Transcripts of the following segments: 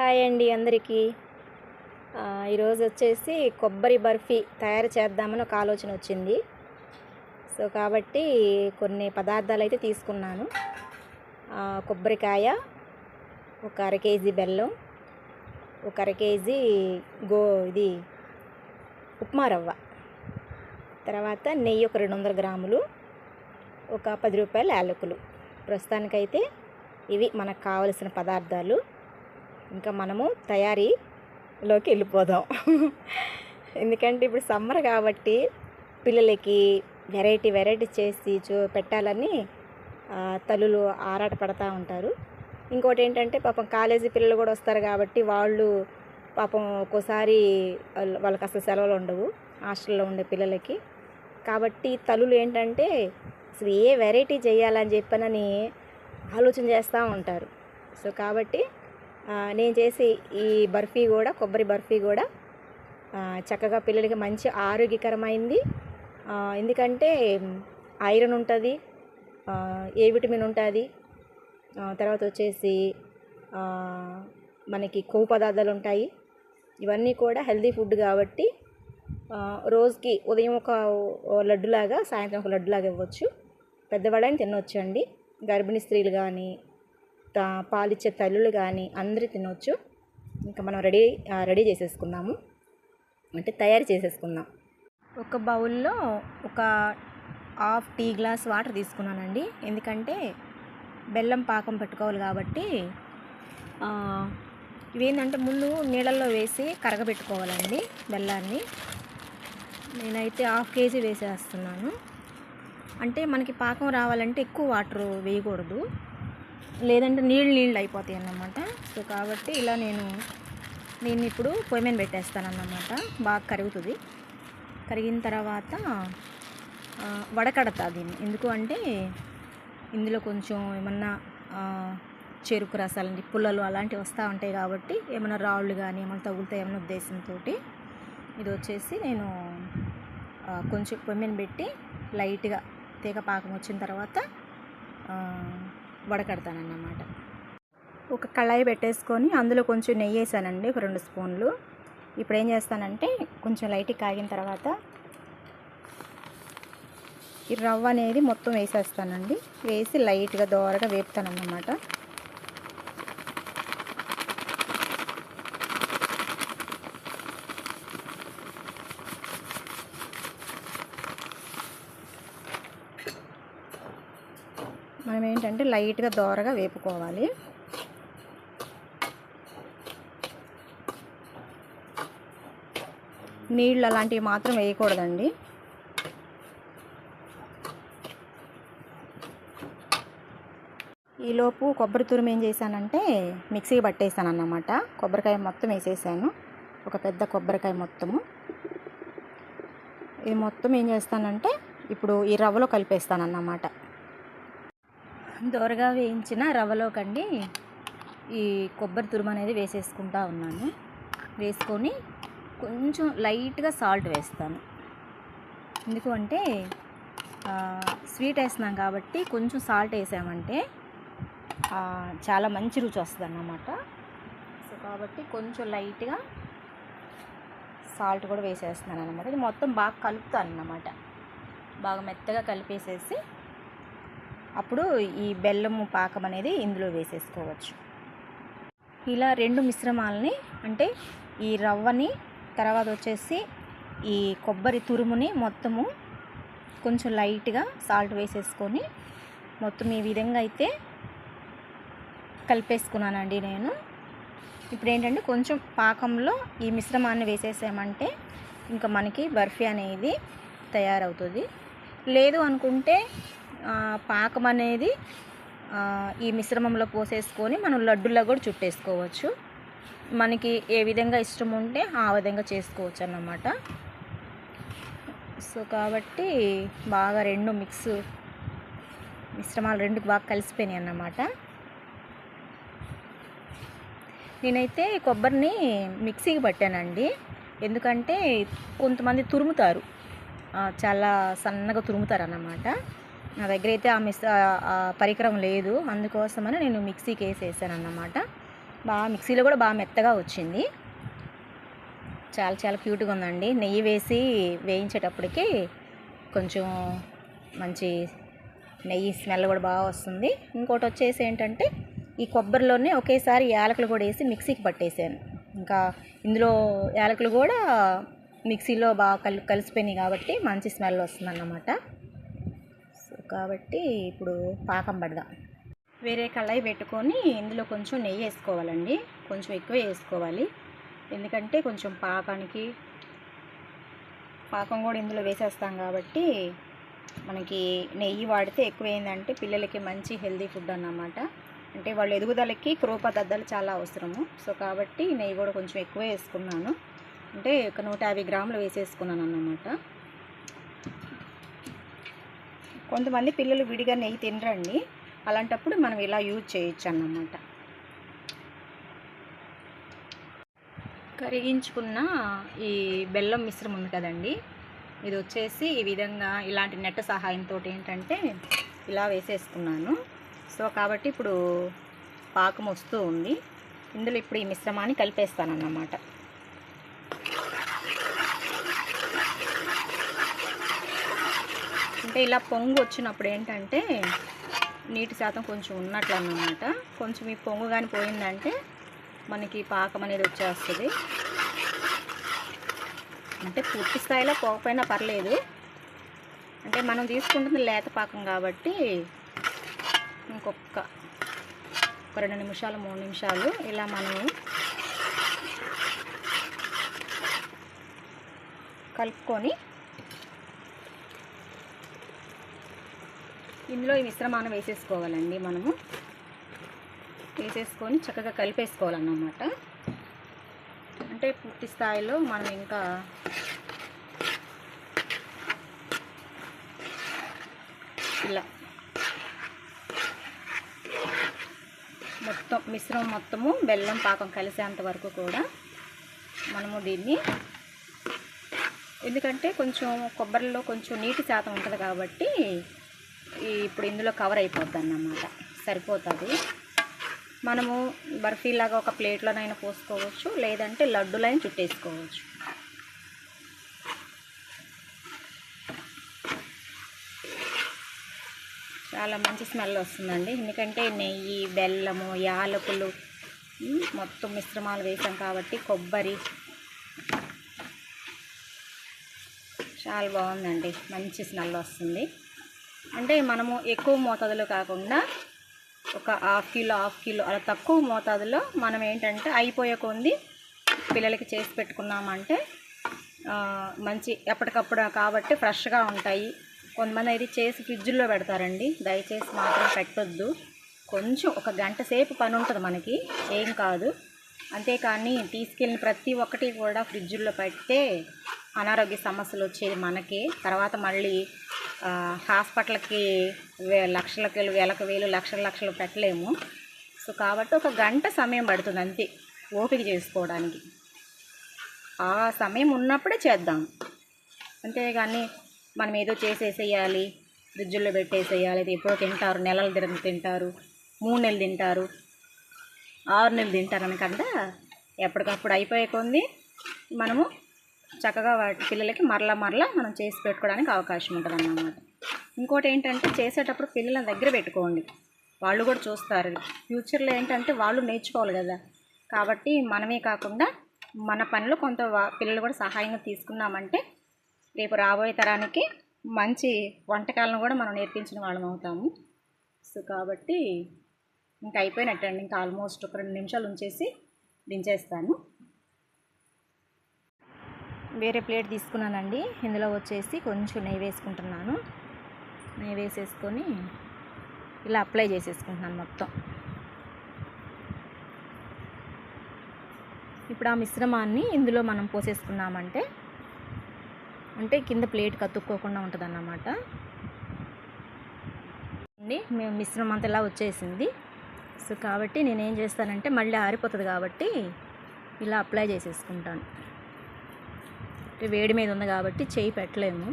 Hi అండి అందరికీ. ఈరోజు వచ్చేసి కొబ్బరి బర్ఫీ తయారు చేద్దామని ఒక ఆలోచన వచ్చింది. సో కాబట్టి కొన్ని పదార్థాలు అయితే తీసుకున్నాను. కొబ్బరికాయ ఒక అర కేజీ బెల్లం ఒక అర కేజీ గో ఇది ఉప్మా రవ్వ. తర్వాత నెయ్యి ఒక రెండు వందల గ్రాములు ఒక పది రూపాయల యాలకులు. ప్రస్తుతానికైతే ఇవి మనకు కావలసిన పదార్థాలు. ఇంకా మనము తయారీలోకి వెళ్ళిపోదాం. ఎందుకంటే ఇప్పుడు సమ్మర్ కాబట్టి పిల్లలకి వెరైటీ వెరైటీ చేసి చూ పెట్టాలని తల్లులు ఆరాట పడతా ఉంటారు. ఇంకోటి ఏంటంటే పాపం కాలేజీ పిల్లలు కూడా వస్తారు కాబట్టి వాళ్ళు పాపం ఒక్కోసారి వాళ్ళకి అసలు సెలవులు ఉండవు హాస్టల్లో ఉండే పిల్లలకి. కాబట్టి తల్లులు ఏంటంటే అసలు ఏ వెరైటీ చేయాలని చెప్పనని ఆలోచన చేస్తూ ఉంటారు. సో కాబట్టి నేను చేసి ఈ బర్ఫీ కూడా కొబ్బరి బర్ఫీ కూడా చక్కగా పిల్లలకి మంచి ఆరోగ్యకరమైంది. ఎందుకంటే ఐరన్ ఉంటుంది ఏ విటమిన్ ఉంటుంది తర్వాత వచ్చేసి మనకి కొవ్వు పదార్థాలు ఉంటాయి. ఇవన్నీ కూడా హెల్తీ ఫుడ్ కాబట్టి రోజుకి ఉదయం ఒక లడ్డులాగా సాయంత్రం ఒక లడ్డులాగా ఇవ్వచ్చు. పెద్దవాళ్ళని తినొచ్చు అండి గర్భిణీ స్త్రీలు కానీ పాలిచ్చే తల్లులు కానీ అందరూ తినొచ్చు. ఇంకా మనం రెడీ రెడీ చేసేసుకుందాము. అంటే తయారు చేసేసుకుందాం. ఒక బౌల్లో ఒక హాఫ్ టీ గ్లాస్ వాటర్ తీసుకున్నానండి. ఎందుకంటే బెల్లం పాకం పెట్టుకోవాలి కాబట్టి ఇవేంటంటే ముందు నీళ్ళల్లో వేసి కరగబెట్టుకోవాలండి బెల్లాన్ని. నేనైతే హాఫ్ కేజీ వేసేస్తున్నాను. అంటే మనకి పాకం రావాలంటే ఎక్కువ వాటర్ వేయకూడదు. లేదంటే నీళ్ళు నీళ్ళు అయిపోతాయి అన్నమాట. సో కాబట్టి ఇలా నేను దీన్ని ఇప్పుడు పొయ్యి మీద పెట్టేస్తానన్నమాట. బాగా కరుగుతుంది. కరిగిన తర్వాత వడకడతా దీన్ని. ఎందుకు అంటే ఇందులో కొంచెం ఏమన్నా చెరుకు రసాలని పుల్లలు అలాంటివి వస్తూ ఉంటాయి కాబట్టి ఏమైనా రాళ్ళు కానీ ఏమైనా తగులుతాయి ఏమైనా ఉద్దేశంతో ఇది వచ్చేసి నేను కొంచెం పొయ్యి మీద పెట్టి లైట్గా తీగ పాకం వచ్చిన తర్వాత వడకడతానన్నమాట. ఒక కళాయి పెట్టేసుకొని అందులో కొంచెం నెయ్యి వేసానండి ఒక రెండు స్పూన్లు. ఇప్పుడు ఏం చేస్తానంటే కొంచెం లైట్ కాగిన తర్వాత ఈ రవ్వ అనేది మొత్తం వేసేస్తానండి. వేసి లైట్గా దోరగా వేపుతానన్నమాట మనం ఏంటంటే లైట్గా దోరగా వేపుకోవాలి. నీళ్ళు అలాంటివి మాత్రం వేయకూడదండి. ఈలోపు కొబ్బరి తురుము ఏం చేశానంటే మిక్సీకి పట్టేసాను అన్నమాట కొబ్బరికాయ మొత్తం వేసేసాను. ఒక పెద్ద కొబ్బరికాయ మొత్తము. ఇది మొత్తం ఏం చేస్తానంటే ఇప్పుడు ఈ రవ్వలో కలిపేస్తాను అన్నమాట దోరగా వేయించిన రవ్వలో కండి ఈ కొబ్బరి తురుము అనేది వేసేసుకుంటా ఉన్నాను. వేసుకొని కొంచెం లైట్గా సాల్ట్ వేస్తాను. ఎందుకు అంటే స్వీట్ వేస్తున్నాం కాబట్టి కొంచెం సాల్ట్ వేసామంటే చాలా మంచి రుచి వస్తుంది అన్నమాట సో కాబట్టి కొంచెం లైట్గా సాల్ట్ కూడా వేసేస్తున్నాను అనమాట ఇది మొత్తం బాగా కలుపుతాను అన్నమాట బాగా మెత్తగా కలిపేసేసి అప్పుడు ఈ బెల్లము పాకం అనేది ఇందులో వేసేసుకోవచ్చు. ఇలా రెండు మిశ్రమాలని అంటే ఈ రవ్వని తర్వాత వచ్చేసి ఈ కొబ్బరి తురుముని మొత్తము కొంచెం లైట్గా సాల్ట్ వేసేసుకొని మొత్తం ఈ విధంగా అయితే కలిపేసుకున్నానండి నేను. ఇప్పుడు ఏంటంటే కొంచెం పాకంలో ఈ మిశ్రమాన్ని వేసేసామంటే ఇంకా మనకి బర్ఫీ అనేది తయారవుతుంది. లేదు అనుకుంటే పాకం అనేది ఈ మిశ్రమంలో పోసేసుకొని మనం లడ్డుల్లో కూడా చుట్టేసుకోవచ్చు. మనకి ఏ విధంగా ఇష్టం ఉంటే ఆ విధంగా చేసుకోవచ్చు అన్నమాట. సో కాబట్టి బాగా రెండు మిక్స్ మిశ్రమాలు రెండు బాగా కలిసిపోయినాయి అన్నమాట. నేనైతే కొబ్బరిని మిక్సీకి పట్టానండి. ఎందుకంటే కొంతమంది తురుముతారు. చాలా సన్నగా తురుముతారు అన్నమాట నా దగ్గర అయితే ఆ మిస్ పరికరం లేదు. అందుకోసమని నేను మిక్సీకి వేసేసాను అన్నమాట బాగా మిక్సీలో కూడా బాగా మెత్తగా వచ్చింది. చాలా చాలా క్యూట్గా ఉందండి. నెయ్యి వేసి వేయించేటప్పటికి కొంచెం మంచి నెయ్యి స్మెల్ కూడా బాగా వస్తుంది. ఇంకోటి వచ్చేసి ఏంటంటే ఈ కొబ్బరిలోనే ఒకేసారి యాలకులు కూడా వేసి మిక్సీకి పట్టేసాను. ఇంకా ఇందులో యాలకులు కూడా మిక్సీలో బాగా కలి కలిసిపోయినాయి కాబట్టి మంచి స్మెల్ వస్తుందన్నమాట. అన్నమాట కాబట్టి ఇప్పుడు పాకం పడదాం. వేరే కళాయి పెట్టుకొని ఇందులో కొంచెం నెయ్యి వేసుకోవాలండి. కొంచెం ఎక్కువ వేసుకోవాలి. ఎందుకంటే కొంచెం పాకానికి పాకం కూడా ఇందులో వేసేస్తాం కాబట్టి మనకి నెయ్యి వాడితే ఎక్కువ ఏంటంటే పిల్లలకి మంచి హెల్తీ ఫుడ్ అన్నమాట. అంటే వాళ్ళ ఎదుగుదలకి క్రోపదద్దలు చాలా అవసరము. సో కాబట్టి నెయ్యి కూడా కొంచెం ఎక్కువ వేసుకున్నాను. అంటే ఒక నూట యాభై గ్రాములు వేసేసుకున్నాను అన్నమాట కొంతమంది పిల్లలు విడిగా నెయ్యి తినరండి. అలాంటప్పుడు మనం ఇలా యూజ్ చేయొచ్చు అన్నమాట కరిగించుకున్న ఈ బెల్లం మిశ్రమం ఉంది కదండి. ఇది వచ్చేసి ఈ విధంగా ఇలాంటి నెట్ సహాయంతో ఏంటంటే ఇలా వేసేసుకున్నాను. సో కాబట్టి ఇప్పుడు పాకం వస్తూ ఉంది. ఇందులో ఇప్పుడు ఈ మిశ్రమాన్ని కలిపేస్తాను అన్నమాట అంటే ఇలా పొంగు వచ్చినప్పుడు ఏంటంటే నీటి శాతం కొంచెం ఉన్నట్లు అన్నమాట కొంచెం ఈ పొంగు కానీ పోయిందంటే మనకి పాకం అనేది వచ్చేస్తుంది. అంటే పూర్తి స్థాయిలో పోకపోయినా పర్లేదు. అంటే మనం తీసుకుంటుంది లేత పాకం కాబట్టి ఇంకొక ఒక రెండు నిమిషాలు మూడు నిమిషాలు ఇలా మనం కలుపుకొని ఇందులో ఈ మిశ్రమాన్ని వేసేసుకోవాలండి మనము. వేసేసుకొని చక్కగా కలిపేసుకోవాలన్నమాట. అంటే పూర్తి స్థాయిలో మనం ఇంకా ఇలా మొత్తం మిశ్రమం మొత్తము బెల్లం పాకం కలిసేంత వరకు కూడా మనము దీన్ని ఎందుకంటే కొంచెం కొబ్బరిలో కొంచెం నీటి శాతం ఉంటుంది కాబట్టి ఇప్పుడు ఇందులో కవర్ అయిపోద్ది అన్నమాట సరిపోతుంది. మనము బర్ఫీలాగా ఒక ప్లేట్లోనైనా పోసుకోవచ్చు లేదంటే లడ్డులైన చుట్టేసుకోవచ్చు. చాలా మంచి స్మెల్ వస్తుందండి. ఎందుకంటే నెయ్యి బెల్లము యాలకులు మొత్తం మిశ్రమాలు వేసాం కాబట్టి కొబ్బరి. చాలా బాగుందండి. మంచి స్మెల్ వస్తుంది. అంటే మనము ఎక్కువ మోతాదులో కాకుండా ఒక హాఫ్ కిలో హాఫ్ కిలో అలా తక్కువ మోతాదులో మనం ఏంటంటే అయిపోయే కొంది పిల్లలకి చేసి పెట్టుకున్నామంటే మంచి ఎప్పటికప్పుడు కాబట్టి ఫ్రెష్గా ఉంటాయి. కొంతమంది అయితే చేసి ఫ్రిడ్జ్లో పెడతారండి. దయచేసి మాత్రం పెట్టొద్దు. కొంచెం ఒక గంట సేపు పని ఉంటుంది మనకి. ఏం కాదు. అంతేకాని తీసుకెళ్ళిన ప్రతి ఒక్కటి కూడా ఫ్రిడ్జ్లో పెడితే అనారోగ్య సమస్యలు వచ్చేది మనకి. తర్వాత మళ్ళీ హాస్పిటల్కి వే లక్షలకి వేలకు వేలు లక్షల లక్షలు పెట్టలేము. సో కాబట్టి ఒక గంట సమయం పడుతుంది అంతే ఓపిక చేసుకోవడానికి. ఆ సమయం ఉన్నప్పుడే చేద్దాం. అంతేగాని మనం ఏదో చేసేసేయాలి ఫ్రిడ్జ్లో పెట్టేసేయాలి ఇది ఎప్పుడో తింటారు నెలలు తిన- తింటారు మూడు నెలలు తింటారు ఆరు నెలలు తింటారు అనకుండా ఎప్పటికప్పుడు అయిపోయే కొంది మనము చక్కగా వాటి పిల్లలకి మరలా మరలా మనం చేసి పెట్టుకోవడానికి అవకాశం ఉంటుంది అన్నమాట ఇంకోటి ఏంటంటే చేసేటప్పుడు పిల్లల దగ్గర పెట్టుకోండి. వాళ్ళు కూడా చూస్తారు. ఫ్యూచర్లో ఏంటంటే వాళ్ళు నేర్చుకోవాలి కదా. కాబట్టి మనమే కాకుండా మన పనిలో కొంత పిల్లలు కూడా సహాయంగా తీసుకున్నామంటే రేపు రాబోయే తరానికి మంచి వంటకాలను కూడా మనం నేర్పించిన వాళ్ళం అవుతాము. సో కాబట్టి ఇంకా అయిపోయినట్టండి. ఇంకా ఆల్మోస్ట్ ఒక రెండు నిమిషాలు ఉంచేసి దించేస్తాను. వేరే ప్లేట్ తీసుకున్నానండి. ఇందులో వచ్చేసి కొంచెం నెయ్యి వేసుకుంటున్నాను. నెయ్యి వేసేసుకొని ఇలా అప్లై చేసేసుకుంటున్నాను మొత్తం. ఇప్పుడు ఆ మిశ్రమాన్ని ఇందులో మనం పోసేసుకున్నామంటే అంటే కింద ప్లేట్ కతుక్కోకుండా ఉంటుంది అన్నమాట అండి మేము మిశ్రమం అంతా ఇలా వచ్చేసింది. సో కాబట్టి నేను ఏం చేస్తానంటే మళ్ళీ ఆరిపోతుంది కాబట్టి ఇలా అప్లై చేసేసుకుంటాను. వేడి మీద ఉంది కాబట్టి చేయి పెట్టలేము.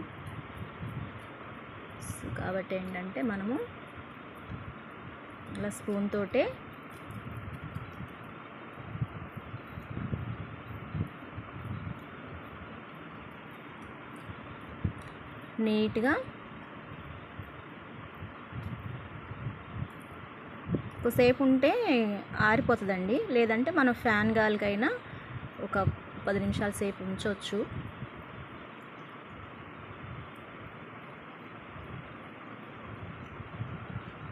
కాబట్టి ఏంటంటే మనము ఇలా స్పూన్ తోటే నీట్గా కొసేపు ఉంటే ఆరిపోతుందండి. లేదంటే మనం ఫ్యాన్ గాలికైనా ఒక పది నిమిషాల సేపు ఉంచవచ్చు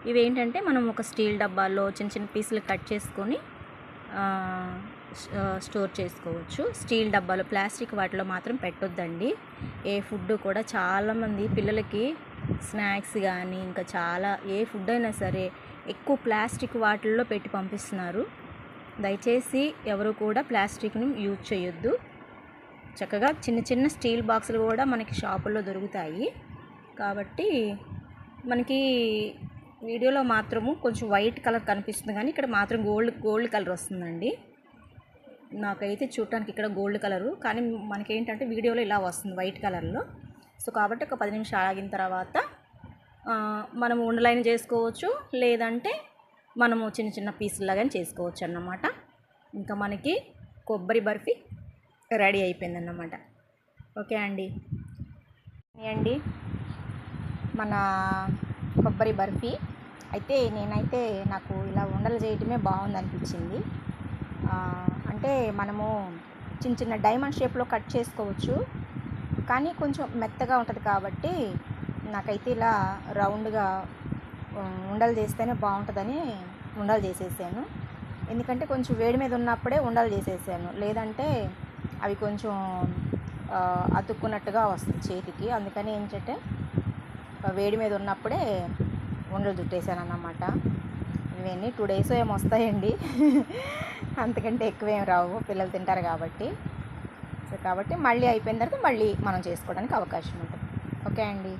ఇవి ఏంటంటే మనం ఒక స్టీల్ డబ్బాల్లో చిన్న చిన్న పీసులు కట్ చేసుకొని స్టోర్ చేసుకోవచ్చు. స్టీల్ డబ్బాలు ప్లాస్టిక్ వాటిలో మాత్రం పెట్టొద్దండి. ఏ ఫుడ్ కూడా చాలామంది పిల్లలకి స్నాక్స్ కానీ ఇంకా చాలా ఏ ఫుడ్ అయినా సరే ఎక్కువ ప్లాస్టిక్ వాటిల్లో పెట్టి పంపిస్తున్నారు. దయచేసి ఎవరు కూడా ప్లాస్టిక్ను యూజ్ చేయొద్దు. చక్కగా చిన్న చిన్న స్టీల్ బాక్సులు కూడా మనకి షాపుల్లో దొరుకుతాయి. కాబట్టి మనకి వీడియోలో మాత్రము కొంచెం వైట్ కలర్ కనిపిస్తుంది కానీ ఇక్కడ మాత్రం గోల్డ్ గోల్డ్ కలర్ వస్తుందండి. నాకైతే చూడటానికి ఇక్కడ గోల్డ్ కలరు. కానీ మనకేంటంటే వీడియోలో ఇలా వస్తుంది వైట్ కలర్లో. సో కాబట్టి ఒక పది నిమిషాలు ఆగిన తర్వాత మనం ఉండలైన చేసుకోవచ్చు. లేదంటే మనము చిన్న చిన్న పీసులాగా చేసుకోవచ్చు అన్నమాట. ఇంకా మనకి కొబ్బరి బర్ఫీ రెడీ అయిపోయిందన్నమాట. ఓకే అండి. అండి మన కొబ్బరి బర్ఫీ అయితే నేనైతే నాకు ఇలా ఉండలు చేయటమే బాగుంది అనిపించింది అంటే మనము చిన్న చిన్న డైమండ్ షేప్లో కట్ చేసుకోవచ్చు. కానీ కొంచెం మెత్తగా ఉంటుంది కాబట్టి నాకైతే ఇలా రౌండ్గా ఉండలు చేస్తేనే బాగుంటుందని ఉండలు చేసేసాను. ఎందుకంటే కొంచెం వేడి మీద ఉన్నప్పుడే ఉండలు చేసేసాను. లేదంటే అవి కొంచెం అతుక్కున్నట్టుగా వస్తుంది చేతికి. అందుకని ఏంటంటే వేడి మీద ఉన్నప్పుడే ఉండలు చుట్టేసాను అన్నమాట ఇవన్నీ టూ డేస్ ఏమో వస్తాయండి. అంతకంటే ఎక్కువేం రావు. పిల్లలు తింటారు కాబట్టి. సో కాబట్టి మళ్ళీ అయిపోయిన తర్వాత మళ్ళీ మనం చేసుకోవడానికి అవకాశం ఉంటుంది. ఓకే అండి.